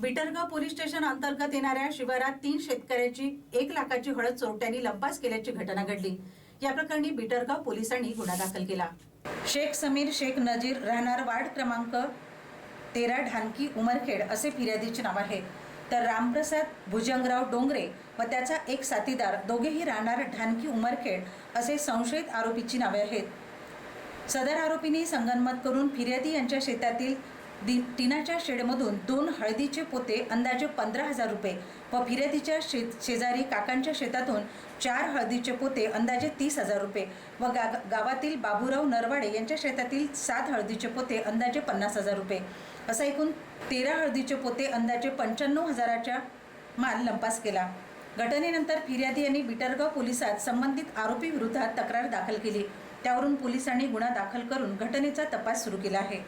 Bitargaon police station अंतर्गत येणाऱ्या शिवारात तीन शेतकऱ्याची एक लाखाची हळद चोरट्यांनी लंपास केल्याची घटना घडली. या प्रकरणी बिटरगाव पोलिसांनी गुन्हा दाखल केला. शेख समीर शेख नजीर राहणार वार्ड क्रमांक तेरा ढानकी उमरखेड असे फिर्यादीचे नाव आहे. तर रामप्रसाद भुजंगराव डोंगरे व त्याचा एक साथीदार दोघेही राहणार ढानकी उमरखेड असे संशयित आरोपीची नावे आहेत. सदर आरोपींनी संगनमत करून फिर्यादी यांच्या शेतातील दि टिनाच्या शेडमधून दोन हळदीचे पोते अंदाजे पंधरा हजार रुपये व फिर्यादीच्या शे शेजारी काकांच्या शेतातून चार हळदीचे पोते अंदाजे तीस हजार रुपये व गा गावातील बाबूराव नरवाडे यांच्या शेतातील सात हळदीचे पोते अंदाजे पन्नास हजार रुपये. असा एकूण तेरा हळदीचे पोते अंदाजे पंच्याण्णव हजाराच्या माल लंपास केला. घटनेनंतर फिर्यादी यांनी बिटरगाव पोलिसात संबंधित आरोपी विरोधात तक्रार दाखल केली. त्यावरून पोलिसांनी गुन्हा दाखल करून घटनेचा तपास सुरू केला आहे.